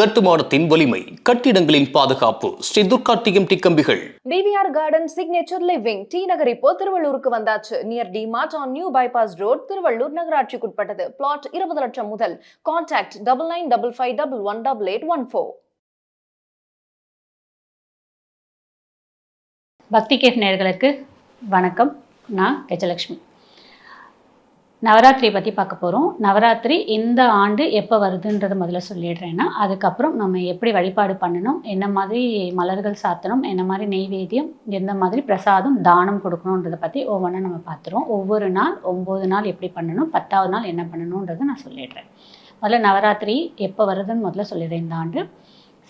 கட்டுமானத்தின் வலிமை கட்டிடங்களின் பாதுகாப்பு ஸ்ரீ துர்கா டிஎம்டி கம்பிகள். TVR garden signature living T Nagar இப்போ திருவள்ளூருக்கு வந்தாச்சு. Near D Mart on new bypass road Tiruvallur நகராட்சிக்குட்பட்டது. பிளாட் இருபது லட்சம் முதல். Contact double nine double five double one double eight one four Bhakti cafe நேயர்களுக்கு வணக்கம். நான் கஜலக்ஷ்மி நவராத்திரி பற்றி பார்க்க போகிறோம் நவராத்திரி இந்த ஆண்டு எப்போ வருதுன்றதை முதல்ல சொல்லிடுறேன்னா அதுக்கப்புறம் நம்ம எப்படி வழிபாடு பண்ணணும் என்ன மாதிரி மலர்கள் சாத்தணும் என்ன மாதிரி நெய்வேத்தியம் எந்த மாதிரி பிரசாதம் தானம் கொடுக்கணுன்றதை பற்றி ஒவ்வொன்றா நம்ம பார்த்துருவோம். ஒவ்வொரு நாள் ஒம்பது நாள் எப்படி பண்ணணும் பத்தாவது நாள் என்ன பண்ணணுன்றதை நான் சொல்லிடுறேன். முதல்ல நவராத்திரி எப்போ வருதுன்னு முதல்ல சொல்லிடுறேன். இந்த ஆண்டு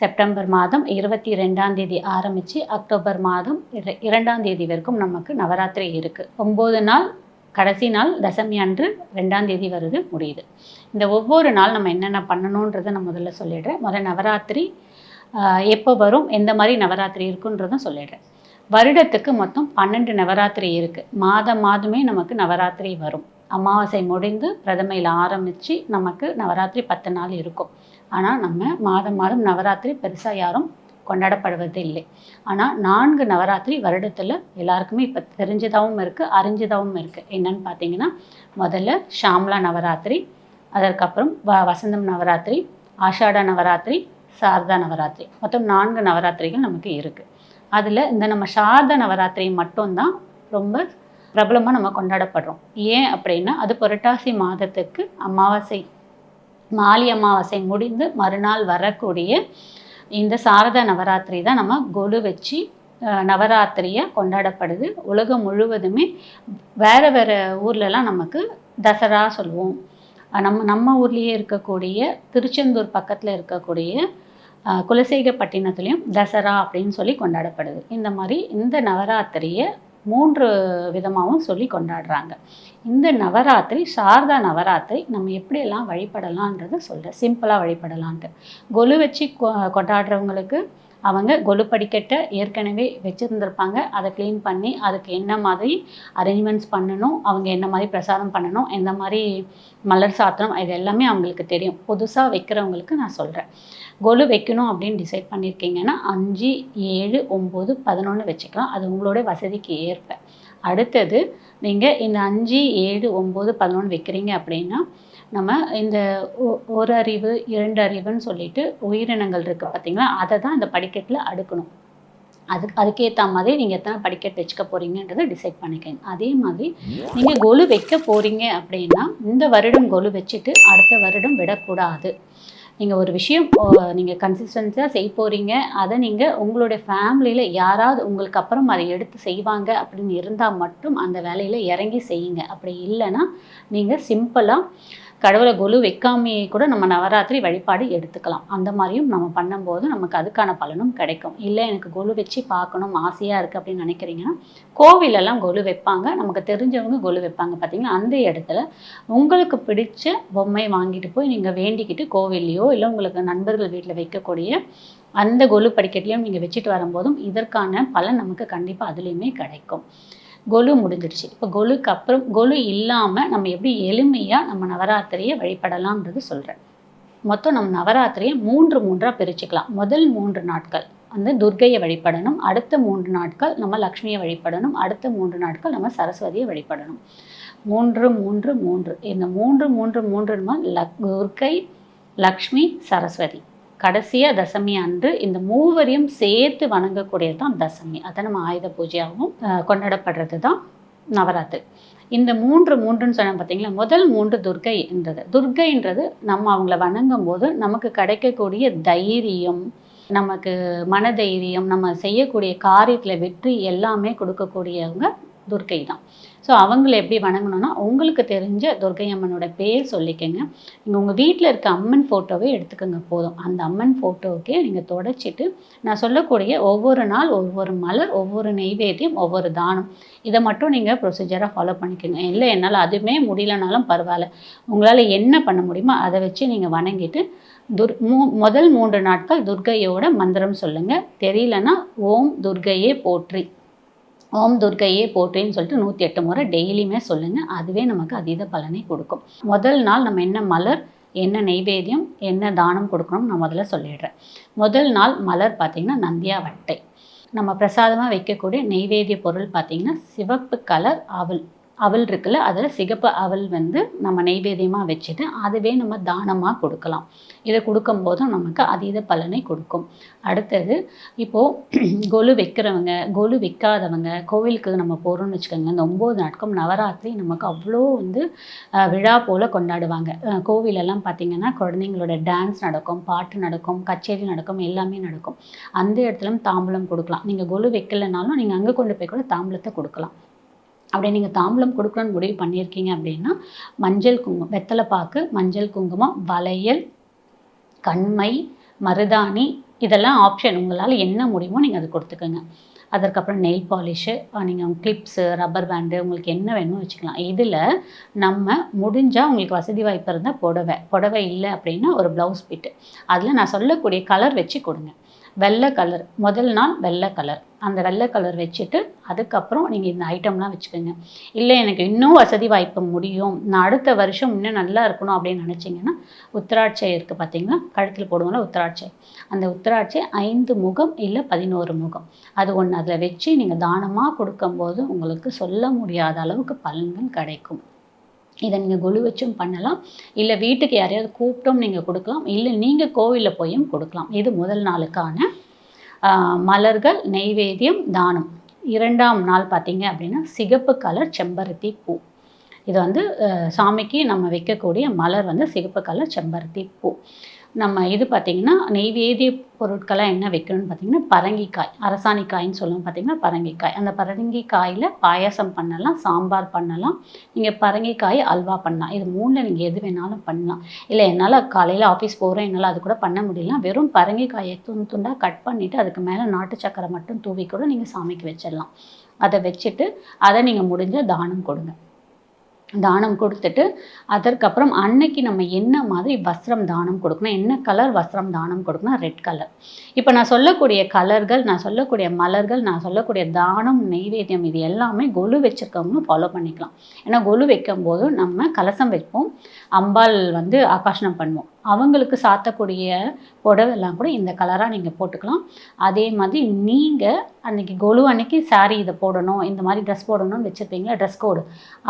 செப்டம்பர் மாதம் இருபத்தி ரெண்டாம் தேதி ஆரம்பித்து அக்டோபர் மாதம் இர- இரண்டாம் தேதி வரைக்கும் நமக்கு நவராத்திரி இருக்குது ஒம்பது நாள் கடைசி நாள் தசமி அன்று ரெண்டாம் தேதி வருது முடியுது. இந்த ஒவ்வொரு நாள் நம்ம என்னென்ன பண்ணணுன்றதை நான் முதல்ல சொல்லிடுறேன். முதல் நவராத்திரி எப்போ வரும் எந்த மாதிரி நவராத்திரி இருக்குன்றதும் சொல்லிடுறேன். வருடத்துக்கு மொத்தம் பன்னெண்டு நவராத்திரி இருக்குது மாதம் மாதமே நமக்கு நவராத்திரி வரும். அமாவாசை முடிந்து பிரதமையில் ஆரம்பித்து நமக்கு நவராத்திரி பத்து நாள் இருக்கும். ஆனால் நம்ம மாதம் மாதம் நவராத்திரி பெருசாக யாரும் கொண்டாடப்படுவது இல்லை ஆனால் நான்கு நவராத்திரி வருடத்தில் எல்லாருக்குமே இப்போ தெரிஞ்சதாகவும் இருக்குது அறிஞ்சதாகவும் இருக்குது என்னன்னு பார்த்தீங்கன்னா முதல்ல ஷாம்லா நவராத்திரி அதற்கப்புறம் வ வசந்தம் நவராத்திரி ஆஷாட நவராத்திரி சாரதா நவராத்திரி. மொத்தம் நான்கு நவராத்திரிகள் நமக்கு இருக்குது அதில் இந்த நம்ம சாரதா நவராத்திரி மட்டும்தான் ரொம்ப பிரபலமாக நம்ம கொண்டாடப்படுறோம். ஏன் அப்படின்னா அது புரட்டாசி மாதத்துக்கு அமாவாசை மாலி அமாவாசை முடிந்து மறுநாள் வரக்கூடிய இந்த சாரதா நவராத்திரி தான் நம்ம கொலு வச்சு நவராத்திரியை கொண்டாடப்படுது. உலகம் முழுவதுமே வேறு வேறு ஊர்லலாம் நமக்கு தசரா சொல்லுவோம். நம்ம நம்ம ஊர்லேயே இருக்கக்கூடிய திருச்செந்தூர் பக்கத்தில் இருக்கக்கூடிய குலசேகப்பட்டினத்துலேயும் தசரா அப்படின்னு சொல்லி கொண்டாடப்படுது. இந்த மாதிரி இந்த நவராத்திரியை மூன்று விதமாகவும் சொல்லி கொண்டாடுறாங்க. இந்த நவராத்திரி சாரதா நவராத்திரி நம்ம எப்படியெல்லாம் வழிபடலான்றது சொல்கிறேன் சிம்பிளாக வழிபடலான்ட்டு. கொலு வச்சு கொ- கொண்டாடுறவங்களுக்கு அவங்க கொலு படிக்கட்டை ஏற்கனவே வச்சுருந்துருப்பாங்க. அதை க்ளீன் பண்ணி அதுக்கு என்ன மாதிரி அரேஞ்ச்மெண்ட்ஸ் பண்ணணும் அவங்க என்ன மாதிரி பிரசாதம் பண்ணணும் எந்த மாதிரி மலர் சாத்தணும் இது எல்லாமே அவங்களுக்கு தெரியும். புதுசாக வைக்கிறவங்களுக்கு நான் சொல்கிறேன் கொலு வைக்கணும் அப்படின்னு டிசைட் பண்ணியிருக்கீங்கன்னா அஞ்சு ஏழு ஒம்பது பதினொன்று வச்சுக்கலாம். அது உங்களுடைய வசதிக்கு ஏற்ப. அடுத்தது நீங்கள் இந்த அஞ்சு ஏழு ஒம்பது பதினொன்று வைக்கிறீங்க அப்படின்னா நம்ம இந்த ஒ- ஒரு அறிவு இரண்டு அறிவுன்னு சொல்லிட்டு உயிரினங்கள் இருக்குது பார்த்தீங்களா அதை தான் இந்த படிக்கட்டில் அடுக்கணும். அதுக்கு அதுக்கேற்ற மாதிரி நீங்கள் எத்தனை படிக்கட் வச்சுக்க போகிறீங்கன்றதை டிசைட் பண்ணிக்கங்க. அதே மாதிரி நீங்கள் கொலு வைக்க போகிறீங்க அப்படின்னா இந்த வருடம் கொலு வச்சுட்டு அடுத்த வருடம் விடக்கூடாது. நீங்கள் ஒரு விஷயம் நீங்கள் கன்சிஸ்டன்ஸாக செய்ய போகிறீங்க அதை நீங்கள் உங்களுடைய ஃபேமிலியில் யாராவது உங்களுக்கு அப்புறம் அதை எடுத்து செய்வாங்க அப்படின்னு இருந்தால் மட்டும் அந்த வேலையில் இறங்கி செய்யுங்க. அப்படி இல்லைன்னா நீங்கள் சிம்பிளாக கடவுளை கொலு வைக்காமையே கூட நம்ம நவராத்திரி வழிபாடு எடுத்துக்கலாம். அந்த மாதிரியும் நம்ம பண்ணும்போது நமக்கு அதுக்கான பலனும் கிடைக்கும். இல்லை எனக்கு கொலு வச்சு பார்க்கணும் ஆசையாக இருக்குது அப்படின்னு நினைக்கிறீங்கன்னா கோவிலெல்லாம் கொலு வைப்பாங்க. நமக்கு தெரிஞ்சவங்க கொலு வைப்பாங்க. பார்த்தீங்கன்னா அந்த இடத்துல உங்களுக்கு பிடிச்ச பொம்மை வாங்கிட்டு போய் நீங்கள் வேண்டிக்கிட்டு கோவில்லையோ இல்லை உங்களுக்கு நண்பர்கள் வீட்டில் வைக்கக்கூடிய அந்த கொலு படிக்கட்டையும் நீங்கள் வச்சுட்டு வரும்போதும் இதற்கான பலன் நமக்கு கண்டிப்பாக அதுலேயுமே கிடைக்கும். கொலு முடிஞ்சிடுச்சு. இப்போ கொலுக்கு அப்புறம் கொலு இல்லாமல் நம்ம எப்படி எளிமையாக நம்ம நவராத்திரியை வழிபடலாம்ன்றது சொல்கிறேன் மொத்தம் நம்ம நவராத்திரியை மூன்று மூன்றாக பிரிச்சுக்கலாம். முதல் மூன்று நாட்கள் வந்து துர்க்கையை வழிபடணும். அடுத்த மூன்று நாட்கள் நம்ம லக்ஷ்மியை வழிபடணும். அடுத்த மூன்று நாட்கள் நம்ம சரஸ்வதியை வழிபடணும். மூன்று மூன்று மூன்று. இந்த மூன்று மூன்று மூன்று லக் துர்க்கை லக்ஷ்மி சரஸ்வதி. கடைசியாக தசமி அன்று இந்த மூவரையும் சேர்த்து வணங்கக்கூடியது தான் தசமி. அதை நம்ம ஆயுத பூஜையாகவும் கொண்டாடப்படுறது தான் நவராத்திரி. இந்த மூன்று மூன்றுன்னு சொன்ன பார்த்தீங்களா முதல் மூன்று துர்க்கைன்றது துர்க்கைன்றது நம்ம அவங்கள வணங்கும் போது நமக்கு கிடைக்கக்கூடிய தைரியம் நமக்கு மனதைரியம் நம்ம செய்யக்கூடிய காரியத்தில் வெற்றி எல்லாமே கொடுக்கக்கூடியவங்க துர்க்கை தான் ஸோ அவங்கள எப்படி வணங்கணும்னா உங்களுக்கு தெரிஞ்ச துர்க்கை அம்மனோட பேர் சொல்லிக்கங்க. நீங்கள் உங்கள் வீட்டில் இருக்க அம்மன் ஃபோட்டோவே எடுத்துக்கோங்க போதும். அந்த அம்மன் ஃபோட்டோவுக்கே நீங்கள் தொடச்சிட்டு நான் சொல்லக்கூடிய ஒவ்வொரு நாள் ஒவ்வொரு மலர் ஒவ்வொரு நெய்வேத்தியம் ஒவ்வொரு தானம். இதை மட்டும் நீங்கள் ப்ரொசீஜராக ஃபாலோ பண்ணிக்கோங்க. இல்லை என்னால் அதுவுமே முடியலனாலும் பரவாயில்ல. உங்களால் என்ன பண்ண முடியுமோ அதை வச்சு நீங்கள் வணங்கிட்டு துர் மூ முதல் மூன்று நாட்கள் துர்க்கையோட மந்திரம் சொல்லுங்கள் தெரியலனா ஓம் துர்க்கையே போற்றி. ஓம் துர்க்கையே போட்டேன்னு சொல்லிட்டு நூற்றி எட்டு முறை டெய்லியுமே சொல்லுங்கள் அதுவே நமக்கு அதீத பலனை கொடுக்கும். முதல் நாள் நம்ம என்ன மலர் என்ன நெய்வேத்தியம் என்ன தானம் கொடுக்கணும் நான் முதல்ல சொல்லிடுறேன். முதல் நாள் மலர் பார்த்திங்கன்னா நந்தியா வட்டை நம்ம பிரசாதமாக வைக்கக்கூடிய நெய்வேத்திய பொருள் பார்த்திங்கன்னா சிவப்பு கலர் அவல் அவல் இருக்குல்ல அதில் சிகப்பு அவல் வந்து நம்ம நெய்வேதியமாக வச்சுட்டு அதுவே நம்ம தானமாக கொடுக்கலாம். இதை கொடுக்கும்போதும் நமக்கு அதீத பலனை கொடுக்கும். அடுத்தது இப்போது கொலு வைக்கிறவங்க கொலு வைக்காதவங்க கோவிலுக்கு நம்ம போகிறோம்னு வச்சுக்கோங்க இந்த ஒம்பது நாட்கள் நவராத்திரி நமக்கு அவ்வளோ வந்து விழா போல் கொண்டாடுவாங்க. கோவிலெல்லாம் பார்த்திங்கன்னா குழந்தைங்களோட டான்ஸ் நடக்கும் பாட்டு நடக்கும் கச்சேரி நடக்கும் எல்லாமே நடக்கும். அந்த இடத்துல தாம்பூலம் கொடுக்கலாம். நீங்கள் கொலு வைக்கலைனாலும் நீங்கள் அங்கே கொண்டு போய் கூட தாம்பூலத்தை கொடுக்கலாம். அப்படி நீங்கள் தாம்பூலம் கொடுக்கணும்னு முடிவு பண்ணியிருக்கீங்க அப்படின்னா மஞ்சள் குங்குமம் வெத்தலை பாக்கு மஞ்சள் குங்குமம் வளையல் கண்மை மருதாணி இதெல்லாம் ஆப்ஷன் உங்களால் என்ன முடியுமோ நீங்கள் அது கொடுத்துக்கோங்க. அதற்கப்புறம் நெயில் பாலிஷு நீங்கள் கிளிப்ஸு ரப்பர் பேண்டு உங்களுக்கு என்ன வேணுமோ வச்சுக்கலாம். இதில் நம்ம முடிஞ்சால் உங்களுக்கு வசதி வாய்ப்பு இருந்தால் புடவை புடவை இல்லை அப்படின்னா ஒரு ப்ளவுஸ் பிட்டு அதில் நான் சொல்லக்கூடிய கலர் வச்சு கொடுங்க. வெள்ளை கலர் முதல் நாள் வெள்ளை கலர் அந்த வெள்ளை கலர் வச்சுட்டு அதுக்கப்புறம் நீங்கள் இந்த ஐட்டம்லாம் வச்சுக்கோங்க. இல்லை எனக்கு இன்னும் வசதி வாய்ப்பு முடியும். நான் அடுத்த வருஷம் இன்னும் நல்லா இருக்கணும் அப்படின்னு நினச்சிங்கன்னா உத்திராட்சை இருக்குது பார்த்தீங்கன்னா கழுத்தில் போடுவோம்ல உத்திராட்சை அந்த உத்திராட்சை ஐந்து முகம் இல்லை பதினோரு முகம். அது ஒன்று அதில் வச்சு நீங்கள் தானமாக கொடுக்கும்போது உங்களுக்கு சொல்ல முடியாத அளவுக்கு பலன்கள் கிடைக்கும். இதை நீங்கள் கொலு வச்சும் பண்ணலாம். இல்லை வீட்டுக்கு யாரையாவது கூப்பிட்டும் நீங்கள் கொடுக்கலாம். இல்லை நீங்கள் கோவிலில் போயும் கொடுக்கலாம். இது முதல் நாளுக்கான மலர்கள் நெய்வேத்தியம் தானம். இரண்டாம் நாள் பார்த்தீங்க அப்படின்னா சிகப்பு கலர் செம்பருத்தி பூ. இது வந்து சாமிக்கு நம்ம வைக்கக்கூடிய மலர் வந்து சிகப்பு கலர் செம்பருத்தி பூ. நம்ம இது பார்த்திங்கன்னா நெய்வேதிய பொருட்களாக என்ன வைக்கணும்னு பார்த்தீங்கன்னா பரங்கிக்காய் அரசாணிக்காய்ன்னு சொல்லுவோம் பார்த்தீங்கன்னா பரங்கிக்காய். அந்த பரங்கிக்காயில் பாயாசம் பண்ணலாம் சாம்பார் பண்ணலாம் நீங்கள் பரங்கிக்காய் அல்வா பண்ணலாம். இது மூணில் நீங்கள் எது வேணாலும் பண்ணலாம். இல்லை என்னால் காலையில் ஆஃபீஸ் போகிறோம் என்னால் அது கூட பண்ண முடியல. வெறும் பரங்கிக்காயை துண்டு துண்டாக கட் பண்ணிவிட்டு அதுக்கு மேலே நாட்டு சக்கரை மட்டும் தூவி கூட நீங்கள் சாமிக்கு வச்சிடலாம். அதை வச்சுட்டு அதை நீங்கள் முடிஞ்ச தானம் கொடுங்க. தானம் கொடுத்துட்டு அதற்கப்புறம் அன்னைக்கு நம்ம என்ன மாதிரி வஸ்திரம் தானம் கொடுக்கணும் என்ன கலர் வஸ்திரம் தானம் கொடுக்கணும் ரெட் கலர் இப்போ நான் சொல்லக்கூடிய கலர்கள் நான் சொல்லக்கூடிய மலர்கள் நான் சொல்லக்கூடிய தானம் நெய்வேத்தியம் இது எல்லாமே கொலு வச்சுருக்கவங்களும் ஃபாலோ பண்ணிக்கலாம். ஏன்னா கொலு வைக்கும் போதும் நம்ம கலசம் வைப்போம். அம்பாள் வந்து ஆகாஷனம் பண்ணுவோம். அவங்களுக்கு சாத்தக்கூடிய புடவெல்லாம் கூட இந்த கலராக நீங்கள் போட்டுக்கலாம். அதே மாதிரி நீங்கள் அன்றைக்கி கொலு அன்னைக்கு சாரீ இதை போடணும் இந்த மாதிரி ட்ரெஸ் போடணும்னு வச்சுருப்பீங்களா? ட்ரெஸ் கோடு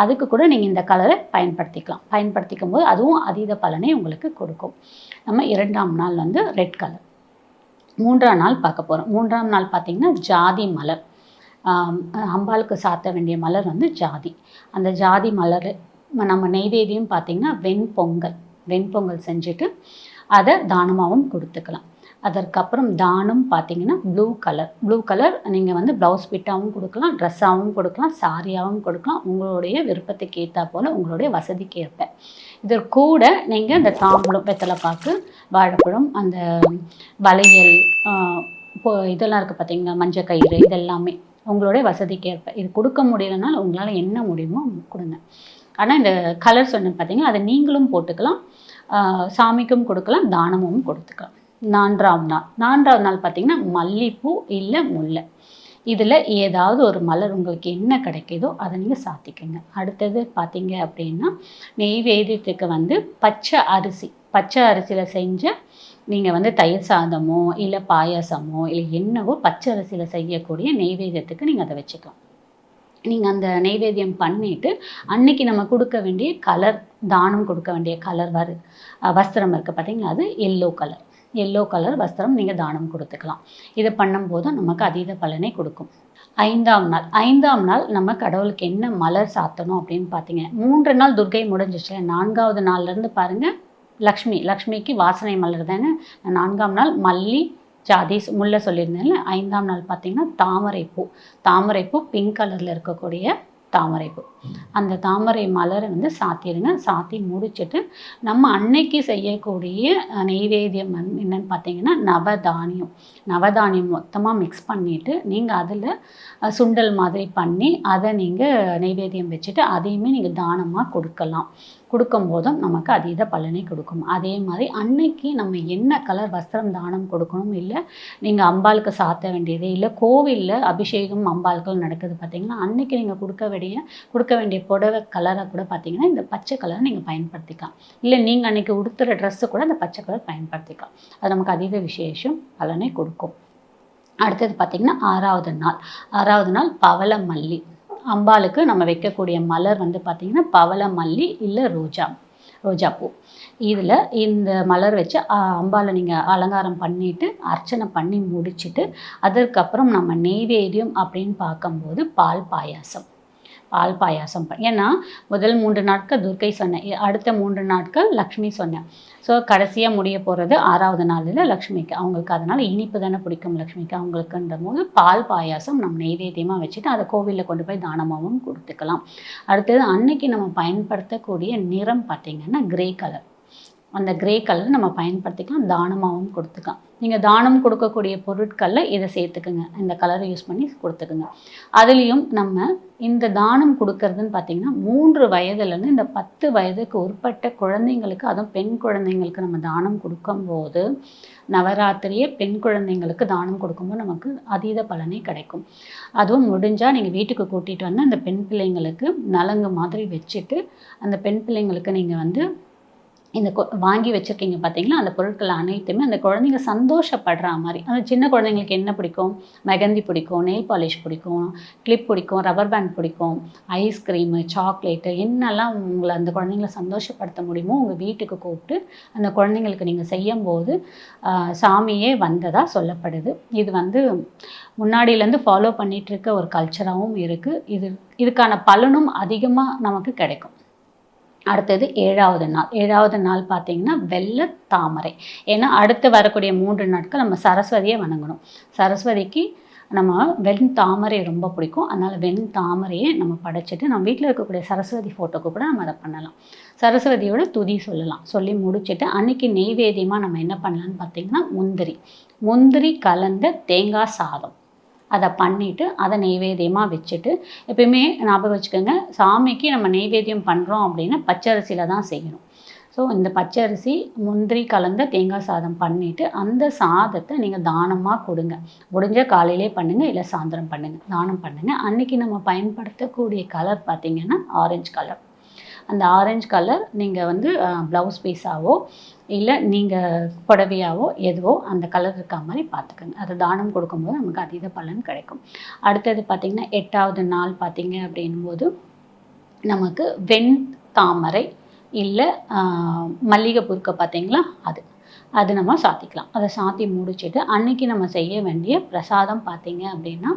அதுக்கு கூட நீங்கள் இந்த கலரை பயன்படுத்திக்கலாம். பயன்படுத்திக்கும் போது அதுவும் அதீத பலனை உங்களுக்கு கொடுக்கும். நம்ம இரண்டாம் நாள் வந்து ரெட் கலர் மூன்றாம் நாள் பார்க்க போகிறோம் மூன்றாம் நாள் பார்த்திங்கன்னா ஜாதி மலர். அம்பாளுக்கு சாத்த வேண்டிய மலர் வந்து ஜாதி. அந்த ஜாதி மலர் நம்ம நெய்வேத்தியம் பார்த்திங்கன்னா வெண்பொங்கல். வெண்பொங்கல் செஞ்சுட்டு அதை தானமாகவும் கொடுத்துக்கலாம். அதற்கப்புறம் தானம் பார்த்தீங்கன்னா ப்ளூ கலர் ப்ளூ கலர் நீங்கள் வந்து ப்ளவுஸ் பிட்டாகவும் கொடுக்கலாம் ட்ரெஸ்ஸாகவும் கொடுக்கலாம் சாரியாகவும் கொடுக்கலாம். உங்களுடைய விருப்பத்துக்கு ஏற்றா போல் உங்களுடைய வசதிக்கு ஏற்ப. இதற்கு கூட நீங்கள் இந்த தாம்பூலம் வெத்தலை பாக்கு வாழைப்பழம் அந்த வளையல் இப்போ இதெல்லாம் இருக்குது பார்த்தீங்களா மஞ்சள் கயிறு இதெல்லாமே உங்களுடைய வசதிக்கு ஏற்ப. இது கொடுக்க முடியலனால உங்களால் என்ன முடியுமோ கொடுங்க. ஆனால் இந்த கலர் சொன்னேன் பார்த்தீங்கன்னா அதை நீங்களும் போட்டுக்கலாம். சாமிக்கும் கொடுக்கலாம் தானமும் கொடுத்துக்கலாம். நான்காம் நாள். நான்காவது நாள் பார்த்தீங்கன்னா மல்லிப்பூ இல்லை முல்லை. இதில் ஏதாவது ஒரு மலர் உங்களுக்கு என்ன கிடைக்குதோ அதை நீங்கள் சாத்திக்கோங்க. அடுத்தது பார்த்தீங்க அப்படின்னா நெய்வேதியத்துக்கு வந்து பச்சை அரிசி. பச்சை அரிசியில் செஞ்ச நீங்கள் வந்து தயிர் சாதமோ இல்லை பாயாசமோ இல்லை என்னவோ பச்சை அரிசியில் செய்யக்கூடிய நெய்வேதியத்துக்கு நீங்கள் அதை வச்சுக்கலாம். நீங்கள் அந்த நெய்வேத்தியம் பண்ணிவிட்டு அன்னைக்கு நம்ம கொடுக்க வேண்டிய கலர் தானம் கொடுக்க வேண்டிய கலர் வரு வஸ்திரம் இருக்குது பார்த்தீங்களா அது எல்லோ கலர் எல்லோ கலர் வஸ்திரம் நீங்கள் தானம் கொடுத்துக்கலாம். இதை பண்ணும்போது நமக்கு அதீத பலனை கொடுக்கும். ஐந்தாம் நாள். ஐந்தாம் நாள் நம்ம கடவுளுக்கு என்ன மலர் சாத்தணும் அப்படின்னு பார்த்தீங்க மூன்று நாள் துர்கை முடிஞ்சிச்சு நான்காவது நாள்லேருந்து பாருங்கள் லக்ஷ்மி. லக்ஷ்மிக்கு வாசனை மலர் தானே நான்காம் நாள் மல்லி ஜாதி முல்லை சொல்லியிருந்தேன்ல ஐந்தாம் நாள் பார்த்தீங்கன்னா தாமரைப்பூ தாமரைப்பூ பிங்க் கலரில் இருக்கக்கூடிய தாமரைப்பூ அந்த தாமரை மலரை வந்து சாத்திடுங்க. சாத்தி முடிச்சுட்டு நம்ம அன்னைக்கு செய்யக்கூடிய நெய்வேத்தியம் வந்து என்னன்னு பார்த்தீங்கன்னா நவதானியம். நவதானியம் மொத்தமாக மிக்ஸ் பண்ணிவிட்டு நீங்கள் அதில் சுண்டல் மாதிரி பண்ணி அதை நீங்கள் நெய்வேத்தியம் வச்சுட்டு அதையுமே நீங்கள் தானமாக கொடுக்கலாம். கொடுக்கும் போதும் நமக்கு அதீத பலனை கொடுக்கும். அதே மாதிரி அன்னைக்கு நம்ம என்ன கலர் வஸ்திரம் தானம் கொடுக்கணும் இல்லை நீங்கள் அம்பாளுக்கு சாத்த வேண்டியது இல்லை கோவிலில் அபிஷேகம் அம்பாள்கள் நடக்குது பார்த்தீங்கன்னா அன்னைக்கு நீங்கள் கொடுக்க வேண்டிய கொடுக்க வேண்டிய புடவை கலரை கூட பார்த்தீங்கன்னா இந்த பச்சை கலரை நீங்கள் பயன்படுத்திக்கலாம். இல்லை நீங்கள் அன்னைக்கு உடுத்துகிற ட்ரெஸ்ஸு கூட அந்த பச்சை கலர் பயன்படுத்திக்கலாம். அது நமக்கு அதீத விசேஷம் பலனை கொடுக்கும். அடுத்தது பார்த்திங்கன்னா ஆறாவது நாள். ஆறாவது நாள் பவள மல்லி. அம்பாளுக்கு நம்ம வைக்கக்கூடிய மலர் வந்து பார்த்திங்கன்னா பவள மல்லி இல்லை ரோஜா ரோஜாப்பூ இதில் இந்த மலர் வச்சு அம்பாவை அம்பாளை நீங்கள் அலங்காரம் பண்ணிவிட்டு அர்ச்சனை பண்ணி முடிச்சுட்டு அதற்கப்புறம் நம்ம நெய்வேதியம் அப்படின்னு பார்க்கும்போது பால் பாயாசம். பால் பாயாசம் ப- ஏன்னா முதல் மூன்று நாட்கள் துர்க்கை சொன்னேன். அடுத்த மூன்று நாட்கள் லக்ஷ்மி சொன்னேன். ஸோ கடைசியாக முடிய போகிறது ஆறாவது நாளில் லக்ஷ்மிக்கு. அவங்களுக்கு அதனால் இனிப்பு தானே பிடிக்கும் லக்ஷ்மிக்கு. அவங்களுக்குன்ற போது பால் பாயாசம் நம்ம நெய்வேத்தியமாக வச்சுட்டு அதை கோவிலில் கொண்டு போய் தானமாகவும் கொடுத்துக்கலாம். அடுத்தது அன்னைக்கு நம்ம பயன்படுத்தக்கூடிய நிறம் பார்த்திங்கன்னா கிரே கலர் அந்த கிரே கலர் நம்ம பயன்படுத்திக்கலாம் தானமாகவும் கொடுத்துக்கலாம். நீங்கள் தானம் கொடுக்கக்கூடிய பொருட்களில் இதை சேர்த்துக்குங்க. இந்த கலரை யூஸ் பண்ணி கொடுத்துக்குங்க. அதுலேயும் நம்ம இந்த தானம் கொடுக்கறதுன்னு பார்த்தீங்கன்னா மூன்று வயதுலேருந்து இந்த பத்து வயதுக்கு உட்பட்ட குழந்தைங்களுக்கு அதுவும் பெண் குழந்தைங்களுக்கு நம்ம தானம் கொடுக்கும்போது நவராத்திரியே பெண் குழந்தைங்களுக்கு தானம் கொடுக்கும்போது நமக்கு அதீத பலனே கிடைக்கும். அதுவும் முடிஞ்சால் நீங்கள் வீட்டுக்கு கூட்டிகிட்டு வந்து அந்த பெண் பிள்ளைங்களுக்கு நலங்கு மாதிரி வச்சுட்டு அந்த பெண் பிள்ளைங்களுக்கு நீங்கள் வந்து இந்த கொ- வாங்கி வச்சுருக்கீங்க பார்த்தீங்களா அந்த பொருட்கள் அனைத்துமே அந்த குழந்தைங்க சந்தோஷப்படுற மாதிரி. அந்த சின்ன குழந்தைங்களுக்கு என்ன பிடிக்கும்? மெகந்தி பிடிக்கும் நெயில் பாலிஷ் பிடிக்கும் கிளிப் பிடிக்கும் ரப்பர் பேண்ட் பிடிக்கும் ஐஸ்கிரீமு சாக்லேட்டு என்னெல்லாம் உங்களை அந்த குழந்தைங்கள சந்தோஷப்படுத்த முடியுமோ உங்கள் வீட்டுக்கு கூப்பிட்டு அந்த குழந்தைங்களுக்கு நீங்கள் செய்யும்போது சாமியே வந்ததாக சொல்லப்படுது. இது வந்து முன்னாடியிலேருந்து ஃபாலோ பண்ணிகிட்ருக்க இருக்க ஒரு கல்ச்சராகவும் இருக்குது இது இதுக்கான பலனும் அதிகமாக நமக்கு கிடைக்கும். அடுத்தது ஏழாவது நாள். ஏழாவது நாள் பார்த்தீங்கன்னா வெள்ளை தாமரை. ஏன்னா அடுத்து வரக்கூடிய மூன்று நாட்கள் நம்ம சரஸ்வதியை வணங்கணும். சரஸ்வதிக்கு நம்ம வெண் தாமரை ரொம்ப பிடிக்கும். அதனால் வெண் தாமரையை நம்ம படைச்சிட்டு நம்ம வீட்டில் இருக்கக்கூடிய சரஸ்வதி ஃபோட்டோக்கு கூட நம்ம அதை பண்ணலாம். சரஸ்வதியோட துதி சொல்லலாம். சொல்லி முடிச்சுட்டு அன்னைக்கு நெய்வேதியமாக நம்ம என்ன பண்ணலான்னு பார்த்தீங்கன்னா முந்திரி. முந்திரி கலந்த தேங்காய் சாதம். அதை பண்ணிவிட்டு அதை நெய்வேத்தியமாக வச்சுட்டு எப்பயுமே ஞாபகம் வச்சுக்கோங்க சாமிக்கு நம்ம நெய்வேத்தியம் பண்ணுறோம் அப்படின்னா பச்சரிசியில் தான் செய்யணும். ஸோ இந்த பச்சரிசி முந்திரி கலந்த தேங்காய் சாதம் பண்ணிவிட்டு அந்த சாதத்தை நீங்கள் தானமாக கொடுங்க. முடிஞ்ச காலையிலே பண்ணுங்கள் இல்லை சாயந்தரம் பண்ணுங்கள் தானம் பண்ணுங்கள் அன்றைக்கி நம்ம பயன்படுத்தக்கூடிய கலர் பார்த்திங்கன்னா ஆரஞ்சு கலர் அந்த ஆரஞ்சு கலர் நீங்கள் வந்து ப்ளவுஸ் பீஸாவோ இல்லை நீங்கள் புடவையாவோ எதுவோ அந்த கலர் இருக்கா மாதிரி பார்த்துக்கோங்க. அது தானம் கொடுக்கும்போது நமக்கு அதீத பலன் கிடைக்கும். அடுத்தது பார்த்திங்கன்னா எட்டாவது நாள் பார்த்திங்க அப்படின்போது நமக்கு வெண் தாமரை இல்லை மல்லிகைப்பூ பார்த்திங்களா? அது. அது நம்ம சாத்திக்கலாம். அதை சாத்தி முடிச்சுட்டு அன்னைக்கு நம்ம செய்ய வேண்டிய பிரசாதம் பார்த்தீங்க அப்படின்னா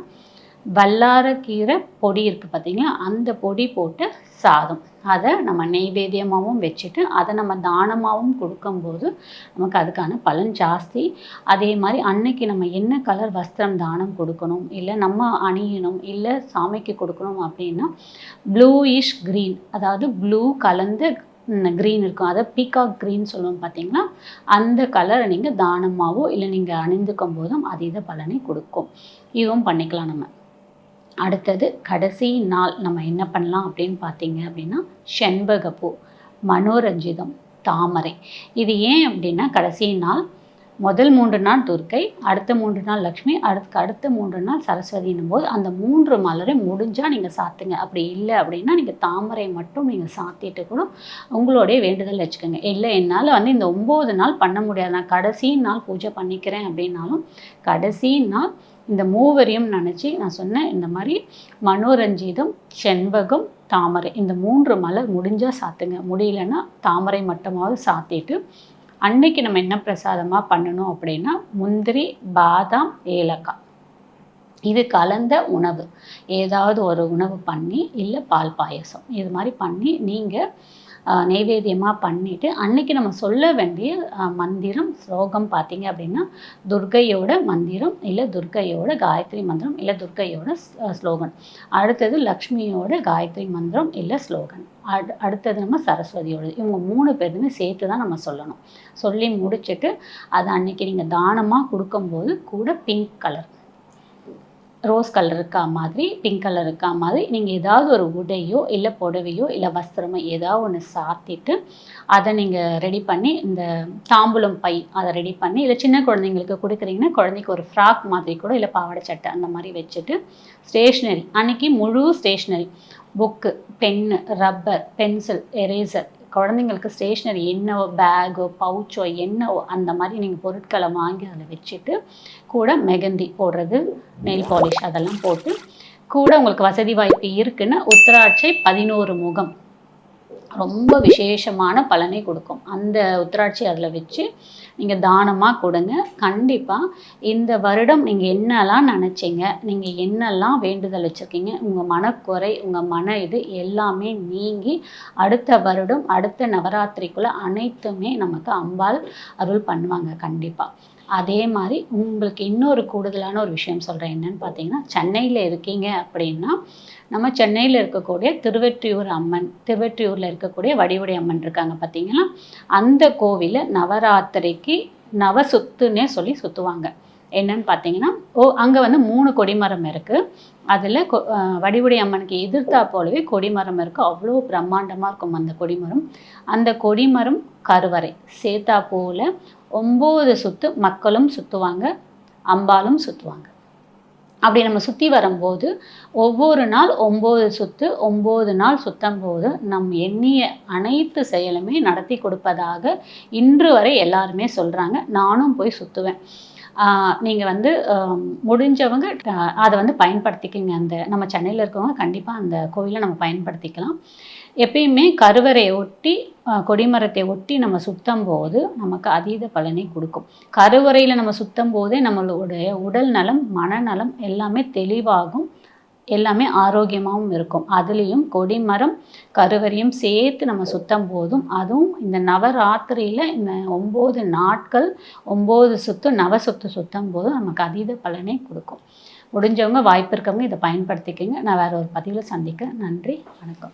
வல்லாரக்கீரை பொடி இருக்குது பார்த்தீங்களா அந்த பொடி போட்டு சாதம். அதை நம்ம நெய்வேத்தியமாகவும் வச்சுட்டு அதை நம்ம தானமாகவும் கொடுக்கும்போது நமக்கு அதுக்கான பலன் ஜாஸ்தி. அதே மாதிரி அன்னைக்கு நம்ம என்ன கலர் வஸ்திரம் தானம் கொடுக்கணும்? இல்லை நம்ம அணியணும்? இல்லை சாமிக்கு கொடுக்கணும் அப்படின்னா ப்ளூயிஷ் க்ரீன் அதாவது ப்ளூ கலந்த க்ரீன் இருக்கும். அதை பீகாக் க்ரீன் சொல்லுவோம் பார்த்தீங்களா அந்த கலரை நீங்கள் தானமாகவோ இல்லை நீங்கள் அணிந்துக்கும் போதும் அதீத பலனை கொடுக்கும். இதுவும் பண்ணிக்கலாம் நம்ம. அடுத்தது கடைசி நாள் நம்ம என்ன பண்ணலாம் அப்படின்னு பார்த்தீங்க அப்படின்னா செண்பகப்பூ மனோரஞ்சிதம் தாமரை. இது ஏன் அப்படின்னா கடைசி நாள் முதல் மூன்று நாள் துர்க்கை அடுத்த மூன்று நாள் லக்ஷ்மி அடுத்து அடுத்த மூன்று நாள் சரஸ்வதினும் போது அந்த மூன்று மலரை முடிஞ்சால் நீங்கள் சாத்துங்க. அப்படி இல்லை அப்படின்னா நீங்கள் தாமரை மட்டும் நீங்கள் சாத்திட்டு கூட உங்களுடைய வேண்டுதல் வச்சுக்கோங்க. இல்லை என்னால் வந்து இந்த ஒம்பது நாள் பண்ண முடியாது. நான் கடைசி நாள் பூஜை பண்ணிக்கிறேன் அப்படின்னாலும் கடைசி நாள் இந்த மூவரையும் நினச்சி நான் சொன்னேன் இந்த மாதிரி மனோரஞ்சிதம் செண்பகம் தாமரை. இந்த மூன்று மலர் முடிஞ்சால் சாத்துங்க. முடியலன்னா தாமரை மட்டுமாவது சாத்திட்டு அன்னைக்கு நம்ம என்ன பிரசாதமாக பண்ணணும் அப்படின்னா முந்திரி பாதாம் ஏலக்காய். இது கலந்த உணவு. ஏதாவது ஒரு உணவு பண்ணி இல்லை பால் பாயசம். இது மாதிரி பண்ணி நீங்கள் நைவேத்தியமாக பண்ணிவிட்டு அன்னைக்கு நம்ம சொல்ல வேண்டிய மந்திரம் ஸ்லோகம் பார்த்தீங்க அப்படின்னா துர்க்கையோட மந்திரம் இல்லை துர்க்கையோட காயத்ரி மந்திரம் இல்லை துர்க்கையோட ஸ்லோகன் அடுத்தது லக்ஷ்மியோட காயத்ரி மந்திரம் இல்லை ஸ்லோகன் அடு அடுத்தது நம்ம சரஸ்வதியோட இவங்க மூணு பேருமே சேர்த்து தான் நம்ம சொல்லணும். சொல்லி முடிச்சுட்டு அதை அன்னைக்கு நீங்கள் தானமாக கொடுக்கும்போது கூட பிங்க் கலர் ரோஸ் கலர் இருக்கா மாதிரி பிங்க் கலர் இருக்கா மாதிரி நீங்கள் ஏதாவது ஒரு உடையோ இல்லை புடவையோ இல்லை வஸ்திரமோ ஏதாவது ஒன்று சாத்திட்டு அதை நீங்கள் ரெடி பண்ணி இந்த தாம்பூலம் பை அதை ரெடி பண்ணி இல்லை சின்ன குழந்தைங்களுக்கு கொடுக்குறீங்கன்னா குழந்தைக்கு ஒரு ஃப்ராக் மாதிரி கூட இல்லை பாவாடை சட்டை அந்த மாதிரி வச்சுட்டு ஸ்டேஷ்னரி அன்னைக்கு முழு stationery book pen rubber pencil eraser குழந்தைங்களுக்கு ஸ்டேஷ்னரி என்னவோ பேகோ பவுச்சோ என்னவோ அந்த மாதிரி நீங்கள் பொருட்களை வாங்கி அதில் வச்சுட்டு கூட மெகந்தி போடுறது நெயில் பாலிஷ் அதெல்லாம் போட்டு கூட உங்களுக்கு வசதி வாய்ப்பு இருக்குன்னா உத்தராட்சி பதினோரு முகம். ரொம்ப விசேஷமான பலனை கொடுக்கும். அந்த உத்திராட்சி அதில் வச்சு நீங்கள் தானமாக கொடுங்க. கண்டிப்பாக இந்த வருடம் நீங்கள் என்னெல்லாம் நினச்சிங்க நீங்கள் என்னெல்லாம் வேண்டுதல் வச்சுருக்கீங்க உங்கள் மனக்குறை உங்கள் மன இது எல்லாமே நீங்கி அடுத்த வருடம் அடுத்த நவராத்திரிக்குள்ளே அனைத்துமே நமக்கு அம்பாள் அருள் பண்ணுவாங்க. கண்டிப்பாக அதே மாதிரி உங்களுக்கு இன்னொரு கூடுதலான ஒரு விஷயம் சொல்கிறேன் என்னன்னு பார்த்தீங்கன்னா சென்னையில் இருக்கீங்க அப்படின்னா நம்ம சென்னையில் இருக்கக்கூடிய திருவெற்றியூர் அம்மன் திருவெற்றியூரில் இருக்கக்கூடிய வடிவுடை அம்மன் இருக்காங்க பார்த்தீங்களா? அந்த கோவிலில் நவராத்திரிக்கு நவசுத்துன்னே சொல்லி சுற்றுவாங்க என்னன்னு பார்த்தீங்கன்னா ஓ அங்கே வந்து மூணு கொடிமரம் இருக்குது அதில் கொ வடிவுடை அம்மனுக்கு எதிர்த்தா போலவே கொடிமரம் இருக்குது அவ்வளோ பிரம்மாண்டமாக இருக்கும் அந்த கொடிமரம். அந்த கொடிமரம் கருவறை சேத்தா போல ஒம்பது சுற்று மக்களும் சுற்றுவாங்க அம்பாலும் சுற்றுவாங்க அப்படி நம்ம சுற்றி வரும்போது ஒவ்வொரு நாள் ஒம்பது சுற்று ஒம்பது நாள் சுத்தம் போது நம் எண்ணிய அனைத்து செயலுமே நடத்தி கொடுப்பதாக இன்று வரை எல்லாருமே சொல்கிறாங்க நானும் போய் சுற்றுவேன் நீங்கள் வந்து முடிஞ்சவங்க அதை வந்து பயன்படுத்திக்கங்க. அந்த நம்ம சென்னையில் இருக்கவங்க கண்டிப்பாக அந்த கோவிலை நம்ம பயன்படுத்திக்கலாம். எப்பயுமே கருவறையை ஒட்டி கொடிமரத்தை ஒட்டி நம்ம சுத்தம் போது நமக்கு அதீத பலனை கொடுக்கும். கருவறையில் நம்ம சுத்தம் போதே நம்மளுடைய உடல் நலம் மனநலம் எல்லாமே தெளிவாகும் எல்லாமே ஆரோக்கியமாகவும் இருக்கும். அதுலேயும் கொடிமரம் கருவறையும் சேர்த்து நம்ம சுத்தம் போதும். அதுவும் இந்த நவராத்திரியில் இந்த ஒம்பது நாட்கள் ஒம்பது சுத்து நவ சுத்து சுத்தம் போதும் நமக்கு அதீத பலனை கொடுக்கும். முடிஞ்சவங்க வாய்ப்பு இருக்கவங்க இதை பயன்படுத்திக்கங்க. நான் வேறு ஒரு பதிவில் சந்திக்கிறேன். நன்றி வணக்கம்.